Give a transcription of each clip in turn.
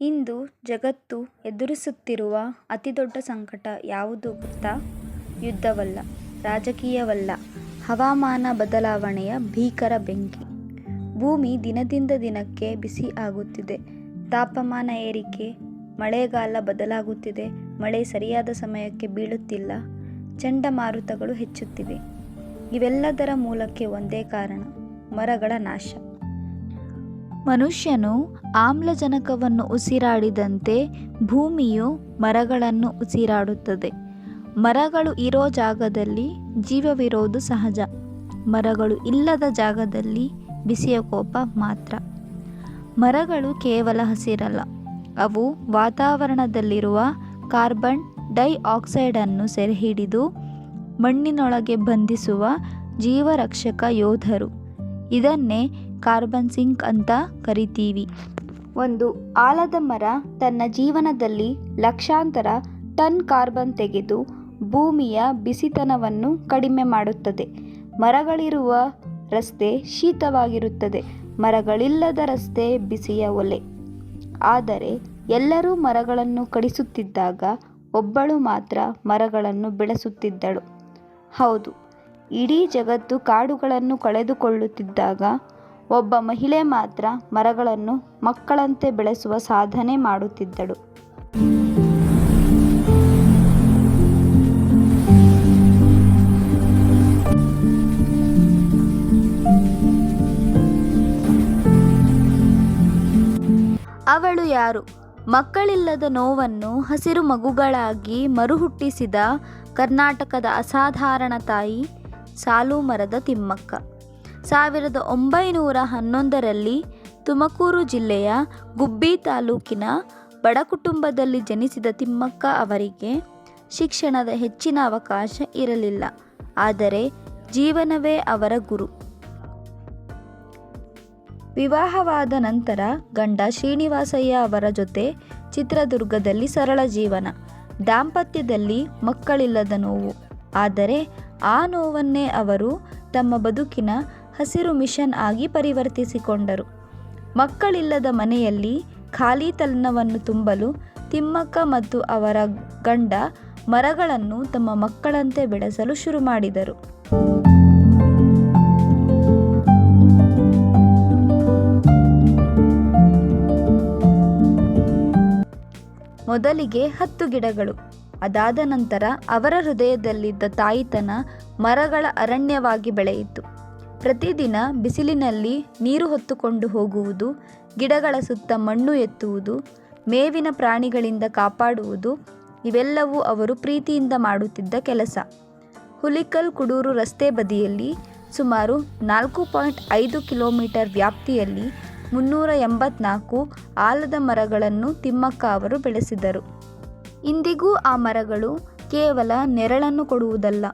ಇಂದು ಜಗತ್ತು ಎದುರಿಸುತ್ತಿರುವ ಅತಿದೊಡ್ಡ ಸಂಕಟ ಯಾವುದು ಗೊತ್ತಾ? ಯುದ್ಧವಲ್ಲ, ರಾಜಕೀಯವಲ್ಲ, ಹವಾಮಾನ ಬದಲಾವಣೆಯ ಭೀಕರ ಬೆಂಕಿ. ಭೂಮಿ ದಿನದಿಂದ ದಿನಕ್ಕೆ ಬಿಸಿ ಆಗುತ್ತಿದೆ. ತಾಪಮಾನ ಏರಿಕೆ, ಮಳೆಗಾಲ ಬದಲಾಗುತ್ತಿದೆ, ಮಳೆ ಸರಿಯಾದ ಸಮಯಕ್ಕೆ ಬೀಳುತ್ತಿಲ್ಲ, ಚಂಡಮಾರುತಗಳು ಹೆಚ್ಚುತ್ತಿವೆ. ಇವೆಲ್ಲದರ ಮೂಲಕ್ಕೆ ಒಂದೇ ಕಾರಣ, ಮರಗಳ ನಾಶ. ಮನುಷ್ಯನು ಆಮ್ಲಜನಕವನ್ನು ಉಸಿರಾಡಿದಂತೆ ಭೂಮಿಯು ಮರಗಳನ್ನು ಉಸಿರಾಡುತ್ತದೆ. ಮರಗಳು ಇರೋ ಜಾಗದಲ್ಲಿ ಜೀವವಿರೋದು ಸಹಜ. ಮರಗಳು ಇಲ್ಲದ ಜಾಗದಲ್ಲಿ ಬಿಸಿಯ ಕೋಪ ಮಾತ್ರ. ಮರಗಳು ಕೇವಲ ಹಸಿರಲ್ಲ, ಅವು ವಾತಾವರಣದಲ್ಲಿರುವ ಕಾರ್ಬನ್ ಡೈಆಕ್ಸೈಡನ್ನು ಸೆರೆಹಿಡಿದು ಮಣ್ಣಿನೊಳಗೆ ಬಂಧಿಸುವ ಜೀವರಕ್ಷಕ ಯೋಧರು. ಇದನ್ನೇ ಕಾರ್ಬನ್ ಸಿಂಕ್ ಅಂತ ಕರೀತೀವಿ. ಒಂದು ಆಲದ ಮರ ತನ್ನ ಜೀವನದಲ್ಲಿ ಲಕ್ಷಾಂತರ ಟನ್ ಕಾರ್ಬನ್ ತೆಗೆದು ಭೂಮಿಯ ಬಿಸಿತನವನ್ನು ಕಡಿಮೆ ಮಾಡುತ್ತದೆ. ಮರಗಳಿರುವ ರಸ್ತೆ ಶೀತವಾಗಿರುತ್ತದೆ, ಮರಗಳಿಲ್ಲದ ರಸ್ತೆ ಬಿಸಿಯ ಒಲೆ. ಆದರೆ ಎಲ್ಲರೂ ಮರಗಳನ್ನು ಕಡಿಸುತ್ತಿದ್ದಾಗ ಒಬ್ಬಳು ಮಾತ್ರ ಮರಗಳನ್ನು ಬೆಳೆಸುತ್ತಿದ್ದಳು. ಹೌದು, ಇಡೀ ಜಗತ್ತು ಕಾಡುಗಳನ್ನು ಕಳೆದುಕೊಳ್ಳುತ್ತಿದ್ದಾಗ ಒಬ್ಬ ಮಹಿಳೆ ಮಾತ್ರ ಮರಗಳನ್ನು ಮಕ್ಕಳಂತೆ ಬೆಳೆಸುವ ಸಾಧನೆ ಮಾಡುತ್ತಿದ್ದಳು. ಅವಳು ಯಾರು? ಮಕ್ಕಳಿಲ್ಲದ ನೋವನ್ನು ಹಸಿರು ಮಗುಗಳಾಗಿ ಮರುಹುಟ್ಟಿಸಿದ ಕರ್ನಾಟಕದ ಅಸಾಧಾರಣ ತಾಯಿ ಸಾಲುಮರದ ತಿಮ್ಮಕ್ಕ. ಸಾವಿರದ ಒಂಬೈನೂರ ಹನ್ನೊಂದರಲ್ಲಿ ತುಮಕೂರು ಜಿಲ್ಲೆಯ ಗುಬ್ಬಿ ತಾಲೂಕಿನ ಬಡ ಕುಟುಂಬದಲ್ಲಿ ಜನಿಸಿದ ತಿಮ್ಮಕ್ಕ ಅವರಿಗೆ ಶಿಕ್ಷಣದ ಹೆಚ್ಚಿನ ಅವಕಾಶ ಇರಲಿಲ್ಲ. ಆದರೆ ಜೀವನವೇ ಅವರ ಗುರು. ವಿವಾಹವಾದ ನಂತರ ಗಂಡ ಶ್ರೀನಿವಾಸಯ್ಯ ಅವರ ಜೊತೆ ಚಿತ್ರದುರ್ಗದಲ್ಲಿ ಸರಳ ಜೀವನ. ದಾಂಪತ್ಯದಲ್ಲಿ ಮಕ್ಕಳಿಲ್ಲದ ನೋವು. ಆದರೆ ಆ ನೋವನ್ನೇ ಅವರು ತಮ್ಮ ಬದುಕಿನ ಹಸಿರು ಮಿಷನ್ ಆಗಿ ಪರಿವರ್ತಿಸಿಕೊಂಡರು. ಮಕ್ಕಳಿಲ್ಲದ ಮನೆಯಲ್ಲಿ ಖಾಲಿ ಖಾಲಿತನವನ್ನು ತುಂಬಲು ತಿಮ್ಮಕ್ಕ ಮತ್ತು ಅವರ ಗಂಡ ಮರಗಳನ್ನು ತಮ್ಮ ಮಕ್ಕಳಂತೆ ಬೆಳೆಸಲು ಶುರು ಮಾಡಿದರು. ಮೊದಲಿಗೆ ಹತ್ತು ಗಿಡಗಳು. ಅದಾದ ನಂತರ ಅವರ ಹೃದಯದಲ್ಲಿದ್ದ ತಾಯಿತನ ಮರಗಳ ಅರಣ್ಯವಾಗಿ ಬೆಳೆಯಿತು. ಪ್ರತಿದಿನ ಬಿಸಿಲಿನಲ್ಲಿ ನೀರು ಹೊತ್ತುಕೊಂಡು ಹೋಗುವುದು, ಗಿಡಗಳ ಸುತ್ತ ಮಣ್ಣು ಎತ್ತುವುದು, ಮೇವಿನ ಪ್ರಾಣಿಗಳಿಂದ ಕಾಪಾಡುವುದು ಇವೆಲ್ಲವೂ ಅವರು ಪ್ರೀತಿಯಿಂದ ಮಾಡುತ್ತಿದ್ದ ಕೆಲಸ. ಹುಲಿಕಲ್ ಕುಡೂರು ರಸ್ತೆ ಬದಿಯಲ್ಲಿ ಸುಮಾರು ನಾಲ್ಕು ಪಾಯಿಂಟ್ ಐದು ಕಿಲೋಮೀಟರ್ ವ್ಯಾಪ್ತಿಯಲ್ಲಿ ಮುನ್ನೂರ ಎಂಬತ್ನಾಲ್ಕು ಆಲದ ಮರಗಳನ್ನು ತಿಮ್ಮಕ್ಕ ಅವರು ಬೆಳೆಸಿದರು. ಇಂದಿಗೂ ಆ ಮರಗಳು ಕೇವಲ ನೆರಳನ್ನು ಕೊಡುವುದಲ್ಲ,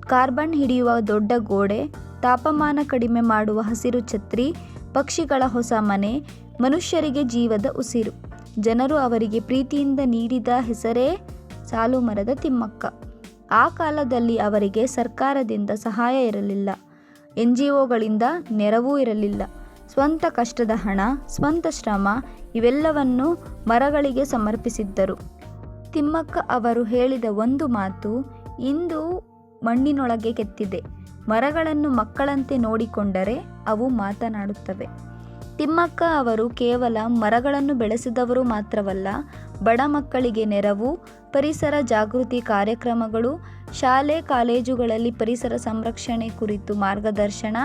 ಕಾರ್ಬನ್ ಹಿಡಿಯುವ ದೊಡ್ಡ ಗೋಡೆ, ತಾಪಮಾನ ಕಡಿಮೆ ಮಾಡುವ ಹಸಿರು ಛತ್ರಿ, ಪಕ್ಷಿಗಳ ಹೊಸ ಮನೆ, ಮನುಷ್ಯರಿಗೆ ಜೀವದ ಉಸಿರು. ಜನರು ಅವರಿಗೆ ಪ್ರೀತಿಯಿಂದ ನೀಡಿದ ಹೆಸರೇ ಸಾಲು ಮರದ ತಿಮ್ಮಕ್ಕ. ಆ ಕಾಲದಲ್ಲಿ ಅವರಿಗೆ ಸರ್ಕಾರದಿಂದ ಸಹಾಯ ಇರಲಿಲ್ಲ, ಎನ್ ಜಿ ಒಗಳಿಂದ ನೆರವೂ ಇರಲಿಲ್ಲ. ಸ್ವಂತ ಕಷ್ಟದ ಹಣ, ಸ್ವಂತ ಶ್ರಮ ಇವೆಲ್ಲವನ್ನು ಮರಗಳಿಗೆ ಸಮರ್ಪಿಸಿದ್ದರು. ತಿಮ್ಮಕ್ಕ ಅವರು ಹೇಳಿದ ಒಂದು ಮಾತು ಇಂದು ಮಣ್ಣಿನೊಳಗೆ ಕೆತ್ತಿದೆ. ಮರಗಳನ್ನು ಮಕ್ಕಳಂತೆ ನೋಡಿಕೊಂಡರೆ ಅವು ಮಾತನಾಡುತ್ತವೆ. ತಿಮ್ಮಕ್ಕ ಅವರು ಕೇವಲ ಮರಗಳನ್ನು ಬೆಳೆಸಿದವರು ಮಾತ್ರವಲ್ಲ, ಬಡ ಮಕ್ಕಳಿಗೆ ನೆರವು, ಪರಿಸರ ಜಾಗೃತಿ ಕಾರ್ಯಕ್ರಮಗಳು, ಶಾಲೆ ಕಾಲೇಜುಗಳಲ್ಲಿ ಪರಿಸರ ಸಂರಕ್ಷಣೆ ಕುರಿತು ಮಾರ್ಗದರ್ಶನ,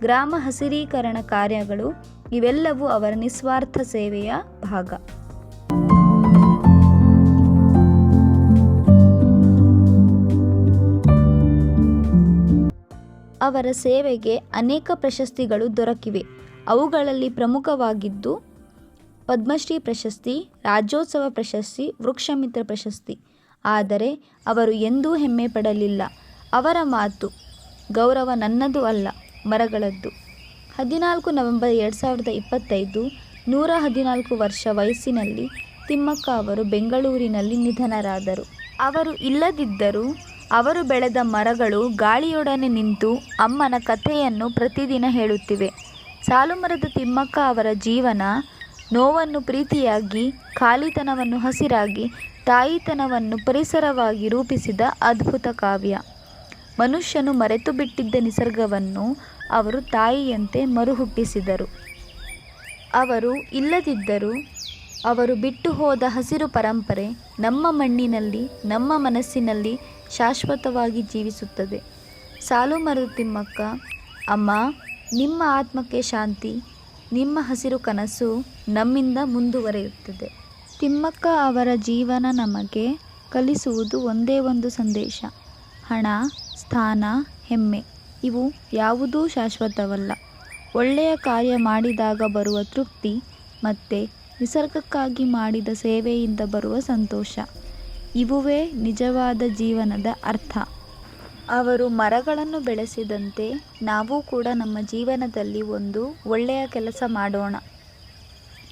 ಗ್ರಾಮ ಹಸಿರೀಕರಣ ಕಾರ್ಯಗಳು ಇವೆಲ್ಲವೂ ಅವರ ನಿಸ್ವಾರ್ಥ ಸೇವೆಯ ಭಾಗ. ಅವರ ಸೇವೆಗೆ ಅನೇಕ ಪ್ರಶಸ್ತಿಗಳು ದೊರಕಿವೆ. ಅವುಗಳಲ್ಲಿ ಪ್ರಮುಖವಾಗಿದ್ದು ಪದ್ಮಶ್ರೀ ಪ್ರಶಸ್ತಿ, ರಾಜ್ಯೋತ್ಸವ ಪ್ರಶಸ್ತಿ, ವೃಕ್ಷಮಿತ್ರ ಪ್ರಶಸ್ತಿ. ಆದರೆ ಅವರು ಎಂದೂ ಹೆಮ್ಮೆ ಪಡಲಿಲ್ಲ. ಅವರ ಮಾತು, ಗೌರವ ನನ್ನದು ಅಲ್ಲ, ಮರಗಳದ್ದು. ಹದಿನಾಲ್ಕು ನವೆಂಬರ್ ಎರಡು ಸಾವಿರದ ಇಪ್ಪತ್ತೈದು ನೂರ ಹದಿನಾಲ್ಕು ವರ್ಷ ವಯಸ್ಸಿನಲ್ಲಿ ತಿಮ್ಮಕ್ಕ ಅವರು ಬೆಂಗಳೂರಿನಲ್ಲಿ ನಿಧನರಾದರು. ಅವರು ಇಲ್ಲದಿದ್ದರೂ ಅವರು ಬೆಳೆದ ಮರಗಳು ಗಾಳಿಯೊಡನೆ ನಿಂತು ಅಮ್ಮನ ಕಥೆಯನ್ನು ಪ್ರತಿದಿನ ಹೇಳುತ್ತಿವೆ. ಸಾಲುಮರದ ತಿಮ್ಮಕ್ಕ ಅವರ ಜೀವನ ನೋವನ್ನು ಪ್ರೀತಿಯಾಗಿ, ಖಾಲಿತನವನ್ನು ಹಸಿರಾಗಿ, ತಾಯಿತನವನ್ನು ಪರಿಸರವಾಗಿ ರೂಪಿಸಿದ ಅದ್ಭುತ ಕಾವ್ಯ ಮನುಷ್ಯನು ಮರೆತು ಬಿಟ್ಟಿದ್ದ ನಿಸರ್ಗವನ್ನು ಅವರು ತಾಯಿಯಂತೆ ಮರುಹುಟ್ಟಿಸಿದರು ಅವರು ಇಲ್ಲದಿದ್ದರೂ ಅವರು ಬಿಟ್ಟು ಹೋದ ಹಸಿರು ಪರಂಪರೆ ನಮ್ಮ ಮಣ್ಣಿನಲ್ಲಿ, ನಮ್ಮ ಮನಸ್ಸಿನಲ್ಲಿ ಶಾಶ್ವತವಾಗಿ ಜೀವಿಸುತ್ತದೆ. ಸಾಲು ಮರದ ತಿಮ್ಮಕ್ಕ, ಅಮ್ಮ, ನಿಮ್ಮ ಆತ್ಮಕ್ಕೆ ಶಾಂತಿ, ನಿಮ್ಮ ಹಸಿರು ಕನಸು ನಮ್ಮಿಂದ ಮುಂದುವರಿಯುತ್ತದೆ. ತಿಮ್ಮಕ್ಕ ಅವರ ಜೀವನ ನಮಗೆ ಕಲಿಸುವುದು ಒಂದೇ ಒಂದು ಸಂದೇಶ. ಹಣ, ಸ್ಥಾನ, ಹೆಮ್ಮೆ, ಇವು ಯಾವುದೂ ಶಾಶ್ವತವಲ್ಲ. ಒಳ್ಳೆಯ ಕಾರ್ಯ ಮಾಡಿದಾಗ ಬರುವ ತೃಪ್ತಿ ಮತ್ತು ನಿಸರ್ಗಕ್ಕಾಗಿ ಮಾಡಿದ ಸೇವೆಯಿಂದ ಬರುವ ಸಂತೋಷ. ಇವುವೇ ನಿಜವಾದ ಜೀವನದ ಅರ್ಥ. ಅವರು ಮರಗಳನ್ನು ಬೆಳೆಸಿದಂತೆ ನಾವು ಕೂಡ ನಮ್ಮ ಜೀವನದಲ್ಲಿ ಒಂದು ಒಳ್ಳೆಯ ಕೆಲಸ ಮಾಡೋಣ.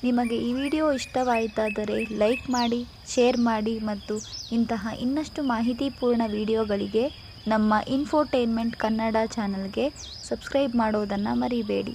ನಿಮಗೆ ಈ ವಿಡಿಯೋ ಇಷ್ಟವಾಯಿತಾದರೆ ಲೈಕ್ ಮಾಡಿ, ಶೇರ್ ಮಾಡಿ ಮತ್ತು ಇಂತಹ ಇನ್ನಷ್ಟು ಮಾಹಿತಿಪೂರ್ಣ ವಿಡಿಯೋಗಳಿಗೆ ನಮ್ಮ ಇನ್ಫೋಟೈನ್ಮೆಂಟ್ ಕನ್ನಡ ಚಾನಲ್ಗೆ ಸಬ್ಸ್ಕ್ರೈಬ್ ಮಾಡೋದನ್ನು ಮರಿಬೇಡಿ.